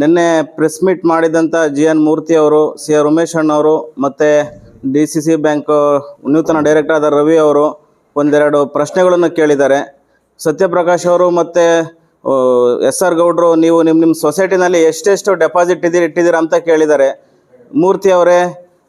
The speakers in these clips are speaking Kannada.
ನಿನ್ನೆ ಪ್ರೆಸ್ ಮೀಟ್ ಮಾಡಿದಂಥ ಜಿ ಎನ್ ಮೂರ್ತಿ ಅವರು, ಸಿ ಆರ್ ಉಮೇಶ್ ಅಣ್ಣವರು ಮತ್ತು ಡಿ ಸಿ ಸಿ ಬ್ಯಾಂಕ್ ನೂತನ ಡೈರೆಕ್ಟರ್ ಆದ ರವಿ ಅವರು ಒಂದೆರಡು ಪ್ರಶ್ನೆಗಳನ್ನು ಕೇಳಿದ್ದಾರೆ. ಸತ್ಯಪ್ರಕಾಶ್ ಅವರು ಮತ್ತು ಎಸ್ ಆರ್ ಗೌಡ್ರು, ನೀವು ನಿಮ್ಮ ನಿಮ್ಮ ಸೊಸೈಟಿನಲ್ಲಿ ಎಷ್ಟೆಷ್ಟು ಡೆಪಾಸಿಟ್ ಇದ್ದೀರಿ, ಇಟ್ಟಿದ್ದೀರಾ ಅಂತ ಕೇಳಿದ್ದಾರೆ. ಮೂರ್ತಿ ಅವರೇ,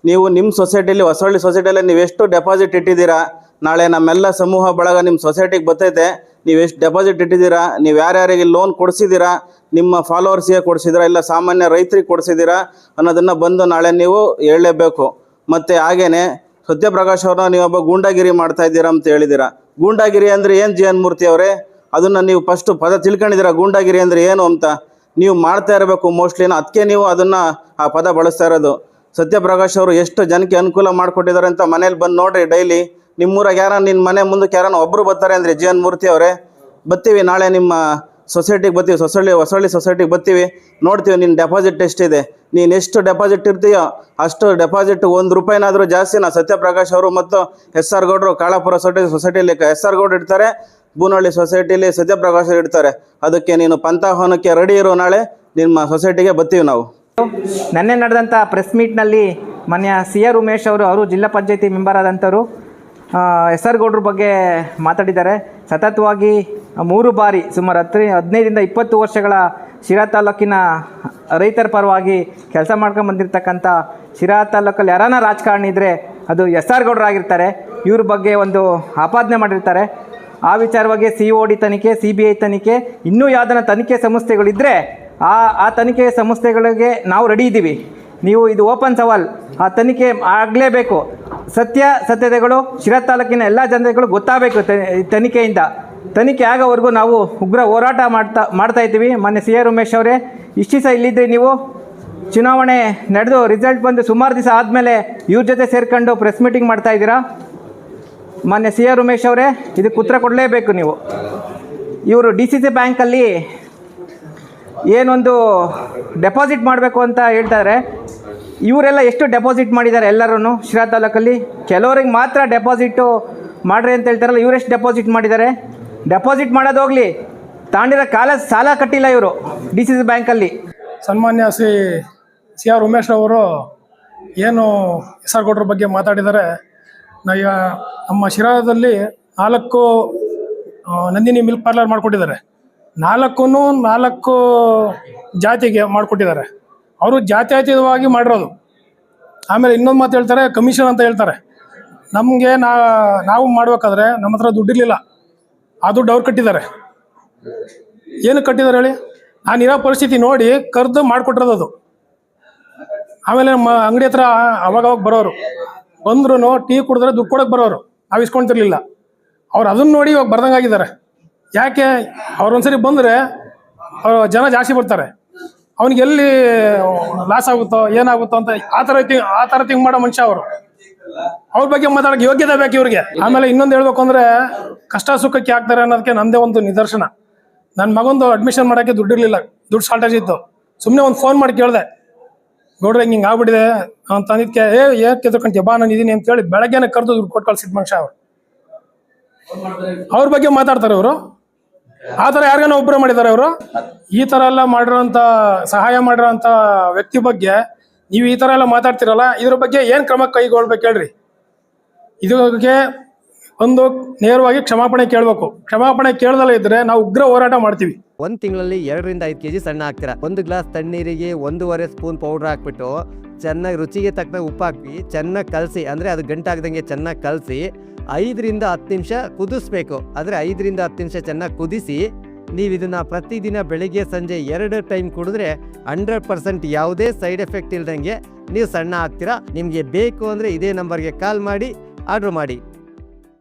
ನೀವು ನಿಮ್ಮ ಸೊಸೈಟಿಯಲ್ಲಿ ಹೊಸಳ್ಳಿ ಸೊಸೈಟಿಯಲ್ಲಿ ನೀವು ಎಷ್ಟು ಡೆಪಾಸಿಟ್ ಇಟ್ಟಿದ್ದೀರಾ? ನಾಳೆ ನಮ್ಮೆಲ್ಲ ಸಮೂಹ ಬಳಗ ನಿಮ್ಮ ಸೊಸೈಟಿಗೆ ಬರ್ತೈತೆ. ನೀವು ಎಷ್ಟು ಡೆಪಾಸಿಟ್ ಇಟ್ಟಿದ್ದೀರಾ, ನೀವು ಯಾರ್ಯಾರಿಗೆ ಲೋನ್ ಕೊಡಿಸಿದ್ದೀರಾ, ನಿಮ್ಮ ಫಾಲೋವರ್ಸಿಗೆ ಕೊಡಿಸಿದ್ದೀರಾ, ಇಲ್ಲ ಸಾಮಾನ್ಯ ರೈತರಿಗೆ ಕೊಡಿಸಿದ್ದೀರಾ ಅನ್ನೋದನ್ನು ಬಂದು ನಾಳೆ ನೀವು ಹೇಳಲೇಬೇಕು. ಮತ್ತು ಹಾಗೇ ಸತ್ಯಪ್ರಕಾಶ್ ಅವ್ರನ್ನ ನೀವೊಬ್ಬ ಗೂಂಡಾಗಿರಿ ಮಾಡ್ತಾ ಇದ್ದೀರಾ ಅಂತ ಹೇಳಿದ್ದೀರಾ. ಗೂಂಡಾಗಿರಿ ಅಂದರೆ ಏನು ಜಿ ಎನ್ ಮೂರ್ತಿ ಅವರೇ? ಅದನ್ನು ನೀವು ಫಸ್ಟು ಪದ ತಿಳ್ಕೊಂಡಿದ್ದೀರಾ, ಗೂಂಡಾಗಿರಿ ಅಂದರೆ ಏನು ಅಂತ? ನೀವು ಮಾಡ್ತಾ ಇರಬೇಕು ಮೋಸ್ಟ್ಲಿ ಅದಕ್ಕೆ ನೀವು ಅದನ್ನು ಆ ಪದ ಬಳಸ್ತಾ ಇರೋದು. ಸತ್ಯಪ್ರಕಾಶ್ ಅವರು ಎಷ್ಟು ಜನಕ್ಕೆ ಅನುಕೂಲ ಮಾಡಿಕೊಟ್ಟಿದ್ದಾರೆ ಅಂತ ಮನೇಲಿ ಬಂದು ನೋಡ್ರಿ ಡೈಲಿ. ನಿಮ್ಮೂರಾಗ ಯಾರ ನಿನ್ನ ಮನೆ ಮುಂದಕ್ಕೆ ಯಾರನ್ನ ಒಬ್ಬರು ಬರ್ತಾರೆ ಅಂದರೆ ಜಿ ಎನ್ ಮೂರ್ತಿ ಅವರೇ ಬರ್ತೀವಿ ನಾಳೆ ನಿಮ್ಮ ಸೊಸೈಟಿಗೆ ಬರ್ತೀವಿ ಸೊಸಳ್ಳಿ, ಹೊಸಳ್ಳಿ ಸೊಸೈಟಿಗೆ ಬರ್ತೀವಿ ನೋಡ್ತೀವಿ ನಿನ್ನ ಡೆಪಾಸಿಟ್ ಎಷ್ಟಿದೆ, ನೀನು ಎಷ್ಟು ಡೆಪಾಸಿಟ್ ಇರ್ತೀಯೋ ಅಷ್ಟು ಡೆಪಾಸಿಟ್ ಒಂದು ರೂಪಾಯಿನಾದರೂ ಜಾಸ್ತಿ ನಾ ಸತ್ಯಪ್ರಕಾಶ್ ಅವರು ಮತ್ತು ಎಸ್ ಆರ್ ಗೌಡರು ಕಾಳಾಪುರ ಸೊಸೈಟಿ ಸೊಸೈಟಿಯಲ್ಲಿ ಎಸ್ ಆರ್ ಗೌಡ್ರು ಇಡ್ತಾರೆ, ಬೂನಹಳ್ಳಿ ಸೊಸೈಟಿಲಿ ಸತ್ಯಪ್ರಕಾಶ್ ಇಡ್ತಾರೆ. ಅದಕ್ಕೆ ನೀನು ಪಂಥಾಹ್ವಾನಕ್ಕೆ ರೆಡಿ ಇರೋ ನಾಳೆ, ನಿಮ್ಮ ಸೊಸೈಟಿಗೆ ಬರ್ತೀವಿ ನಾವು. ನಿನ್ನೆ ನಡೆದಂಥ ಪ್ರೆಸ್ ಮೀಟ್ನಲ್ಲಿ ಮನೆಯ ಸಿ ಆರ್ ಉಮೇಶ್ ಅವರು ಅವರು ಜಿಲ್ಲಾ ಪಂಚಾಯತಿ ಮೆಂಬರ್ ಆದಂಥವ್ರು ಎಸ್ ಆರ್ ಗೌಡ್ರ ಬಗ್ಗೆ ಮಾತಾಡಿದ್ದಾರೆ. ಸತತವಾಗಿ ಮೂರು ಬಾರಿ, ಸುಮಾರು ಹತ್ತು ಹದಿನೈದರಿಂದ ಇಪ್ಪತ್ತು ವರ್ಷಗಳ ಶಿರಾ ತಾಲೂಕಿನ ರೈತರ ಪರವಾಗಿ ಕೆಲಸ ಮಾಡ್ಕೊಂಡು ಬಂದಿರತಕ್ಕಂಥ ಶಿರಾ ತಾಲೂಕಲ್ಲಿ ಯಾರಾನ ರಾಜಕಾರಣಿ ಇದ್ದರೆ ಅದು ಎಸ್ ಆರ್ ಗೌಡ್ರಾಗಿರ್ತಾರೆ ಇವ್ರ ಬಗ್ಗೆ ಒಂದು ಆಪಾದನೆ ಮಾಡಿರ್ತಾರೆ. ಆ ವಿಚಾರವಾಗಿ ಸಿ ಒ ಡಿ ತನಿಖೆ, ಸಿ ಬಿ ಐ ತನಿಖೆ, ಇನ್ನೂ ಯಾವ್ದನ್ನ ತನಿಖೆ ಸಂಸ್ಥೆಗಳಿದ್ದರೆ ಆ ಆ ತನಿಖೆ ಸಂಸ್ಥೆಗಳಿಗೆ ನಾವು ರೆಡಿ ಇದ್ದೀವಿ. ನೀವು ಇದು ಓಪನ್ ಸವಾಲ್. ಆ ತನಿಖೆ ಆಗಲೇಬೇಕು. ಸತ್ಯ ಸತ್ಯತೆಗಳು ಶಿರಾ ತಾಲೂಕಿನ ಎಲ್ಲ ಜನತೆಗಳು ಗೊತ್ತಾಗಬೇಕು ತನಿಖೆಯಿಂದ. ತನಿಖೆ ಆಗೋವರೆಗೂ ನಾವು ಉಗ್ರ ಹೋರಾಟ ಮಾಡ್ತಾ ಮಾಡ್ತಾ ಇದ್ದೀವಿ. ಮೊನ್ನೆ ಸಿ ಆರ್ ಉಮೇಶ್ ಅವರೇ, ಇಷ್ಟು ದಿವಸ ಇಲ್ಲಿದ್ದರೆ ನೀವು. ಚುನಾವಣೆ ನಡೆದು ರಿಸಲ್ಟ್ ಬಂದು ಸುಮಾರು ದಿವಸ ಆದಮೇಲೆ ಇವ್ರ ಜೊತೆ ಸೇರ್ಕೊಂಡು ಪ್ರೆಸ್ ಮೀಟಿಂಗ್ ಮಾಡ್ತಾ ಇದ್ದೀರಾ? ಮಾನ್ಯ ಸಿ ಆರ್ ಉಮೇಶ್ ಅವರೇ, ಇದಕ್ಕೆ ಉತ್ತರ ಕೊಡಲೇಬೇಕು ನೀವು. ಇವರು ಡಿ ಸಿ ಸಿ ಬ್ಯಾಂಕಲ್ಲಿ ಏನೊಂದು ಡೆಪಾಸಿಟ್ ಮಾಡಬೇಕು ಅಂತ ಹೇಳ್ತಾರೆ ಇವರೆಲ್ಲ ಎಷ್ಟು ಡೆಪಾಸಿಟ್ ಮಾಡಿದ್ದಾರೆ ಎಲ್ಲರೂ ಶಿರಾ ತಾಲೂಕಲ್ಲಿ? ಕೆಲವ್ರಿಗೆ ಮಾತ್ರ ಡೆಪಾಸಿಟ್ಟು ಮಾಡ್ರಿ ಅಂತ ಹೇಳ್ತಾರಲ್ಲ ಇವರೆಷ್ಟು ಡೆಪಾಸಿಟ್ ಮಾಡಿದ್ದಾರೆ? ಡೆಪಾಸಿಟ್ ಮಾಡೋದು ಹೋಗಲಿ. ತಾಂಡಿರೋ ಕಾಲ ಸಾಲ ಕಟ್ಟಿಲ್ಲ ಇವರು ಡಿ ಸಿ ಸಿ ಬ್ಯಾಂಕಲ್ಲಿ ಸನ್ಮಾನ್ಯ ಶ್ರೀ ಸಿ ಆರ್ ಉಮೇಶ್ ಅವರು ಏನು ಎಸ್ ಆರ್ ಗೌಡ್ರ ಬಗ್ಗೆ ಮಾತಾಡಿದ್ದಾರೆ. ನಾ- ಈಗ ನಮ್ಮ ಶಿರಾದಲ್ಲಿ ನಾಲ್ಕು ನಂದಿನಿ ಮಿಲ್ಕ್ ಪಾರ್ಲರ್ ಮಾಡಿಕೊಟ್ಟಿದ್ದಾರೆ. ನಾಲ್ಕು ನಾಲ್ಕು ಜಾತಿಗೆ ಮಾಡಿಕೊಟ್ಟಿದ್ದಾರೆ. ಅವರು ಜಾತ್ಯತೀತವಾಗಿ ಮಾಡಿರೋದು. ಆಮೇಲೆ ಇನ್ನೊಂದು ಮಾತು ಹೇಳ್ತಾರೆ ಕಮಿಷನ್ ಅಂತ ಹೇಳ್ತಾರೆ. ನಮಗೆ ನಾ, ನಾವು ಮಾಡಬೇಕಾದ್ರೆ ನಮ್ಮ ಹತ್ರ ದುಡ್ಡಿರಲಿಲ್ಲ ಆ ದುಡ್ಡು ಅವ್ರು ಕಟ್ಟಿದ್ದಾರೆ. ಏನು ಕಟ್ಟಿದ್ದಾರೆ ಹೇಳಿ? ನಾನು ಇರೋ ಪರಿಸ್ಥಿತಿ ನೋಡಿ ಕರೆದು ಮಾಡಿಕೊಟ್ಟಿರೋದು ಅದು. ಆಮೇಲೆ ನಮ್ಮ ಅಂಗಡಿ ಹತ್ರ ಅವಾಗ ಅವಾಗ ಬರೋರು. ಬಂದ್ರು ಟೀ ಕುಡಿದ್ರೆ ದುಡ್ಡು ಕೊಡೋಕೆ ಬರೋರು. ನಾವು ಇಸ್ಕೊಂತಿರ್ಲಿಲ್ಲ. ಅವ್ರು ಅದನ್ನ ನೋಡಿ ಇವಾಗ ಬರ್ದಂಗಾಗಿದ್ದಾರೆ. ಯಾಕೆ? ಅವ್ರು ಒಂದ್ಸರಿ ಬಂದರೆ ಜನ ಜಾಸ್ತಿ ಬರ್ತಾರೆ. ಅವ್ನಿಗೆ ಎಲ್ಲಿ ಲಾಸ್ ಆಗುತ್ತೋ, ಏನಾಗುತ್ತೋ ಅಂತ ಆ ಥರ ಆ ಥರ ತಿಂಗ್ ಮಾಡೋ ಮನುಷ್ಯ ಅವರು. ಅವ್ರ ಬಗ್ಗೆ ಮಾತಾಡೋಕೆ ಯೋಗ್ಯತೆ ಬೇಕು ಇವ್ರಿಗೆ. ಆಮೇಲೆ ಇನ್ನೊಂದು ಹೇಳ್ಬೇಕು ಅಂದ್ರೆ ಕಷ್ಟ ಸುಖಕ್ಕೆ ಹಾಕ್ತಾರೆ ಅನ್ನೋದಕ್ಕೆ ನಂದೇ ಒಂದು ನಿದರ್ಶನ. ನನ್ನ ಮಗಂದು ಅಡ್ಮಿಷನ್ ಮಾಡೋಕ್ಕೆ ದುಡ್ಡಿರಲಿಲ್ಲ ದುಡ್ಡು ಶಾರ್ಟೇಜ್ ಇತ್ತು. ಸುಮ್ಮನೆ ಒಂದು ಫೋನ್ ಮಾಡಿ ಕೇಳಿದೆ. ನೋಡ್ರಿ ಹಿಂಗೆ ಆಗ್ಬಿಟ್ಟಿದೆ ಅಂತ ಅಂದಿದ್ಕೆ, ಏ ಏಕೆ ಎದ್ಕೊಂತೀಯ ಬಾ, ನಾನು ಇದೀನಿ ಅಂತೇಳಿ ಬೆಳಗ್ಗೆನೆ ಕರೆದು ದುಡ್ಡು ಕೊಟ್ಟು ಕಳ್ಸಿದ್ ಮನುಷ್ಯ ಅವ್ರು. ಅವ್ರ ಬಗ್ಗೆ ಮಾತಾಡ್ತಾರೆ ಅವರು. ಆ ತರ ಯಾರಿಗಾನ ಒಬ್ಬರು ಮಾಡಿದ್ದಾರೆ ಅವರು? ಈ ತರ ಎಲ್ಲ ಮಾಡಿರೋಂತ ಸಹಾಯ ಮಾಡಿರೋಂತ ವ್ಯಕ್ತಿ ಬಗ್ಗೆ ನೀವು ಈ ತರ ಎಲ್ಲ ಮಾತಾಡ್ತಿರಲ್ಲ, ಇದ್ರ ಬಗ್ಗೆ ಏನು ಕ್ರಮ ಕೈಗೊಳ್ಬೇಕು ಹೇಳ್ರಿ. ಬಗ್ಗೆ ಒಂದು ನೇರವಾಗಿ ಕ್ಷಮಾಪಣೆ ಕೇಳಬೇಕು. ಕ್ಷಮಾಪಣೆ ಕೇಳದಲ್ಲ ಇದ್ರೆ ನಾವು ಉಗ್ರ ಹೋರಾಟ ಮಾಡ್ತೀವಿ. ಒಂದು ತಿಂಗಳಲ್ಲಿ ಎರಡರಿಂದ ಐದು ಕೆಜಿ ಸಣ್ಣ ಹಾಕ್ತೀರಾ? ಒಂದು ಗ್ಲಾಸ್ ತಣ್ಣೀರಿಗೆ ಒಂದೂವರೆ ಸ್ಪೂನ್ ಪೌಡರ್ ಹಾಕ್ಬಿಟ್ಟು ಚೆನ್ನಾಗಿ ರುಚಿಗೆ ತಕ್ಕ ಉಪ್ಪು ಹಾಕಿ ಚೆನ್ನಾಗಿ ಕಲಸಿ, ಅಂದ್ರೆ ಅದು ಗಂಟಾಗ್ದಂಗೆ ಚೆನ್ನಾಗಿ ಕಲಸಿ ಐದರಿಂದ ಹತ್ತು ನಿಮಿಷ ಕುದಿಸ್ಬೇಕು. ಆದರೆ ಐದರಿಂದ ಹತ್ತು ನಿಮಿಷ ಚೆನ್ನಾಗಿ ಕುದಿಸಿ, ನೀವು ಇದನ್ನು ಪ್ರತಿದಿನ ಬೆಳಿಗ್ಗೆ ಸಂಜೆ ಎರಡು ಟೈಮ್ ಕುಡಿದ್ರೆ ಹಂಡ್ರೆಡ್ ಪರ್ಸೆಂಟ್ ಯಾವುದೇ ಸೈಡ್ ಎಫೆಕ್ಟ್ ಇಲ್ದಂಗೆ ನೀವು ಸಣ್ಣ ಆಗ್ತೀರಾ? ನಿಮಗೆ ಬೇಕು ಅಂದರೆ ಇದೇ ನಂಬರ್ಗೆ ಕಾಲ್ ಮಾಡಿ, ಆರ್ಡ್ರ್ ಮಾಡಿ.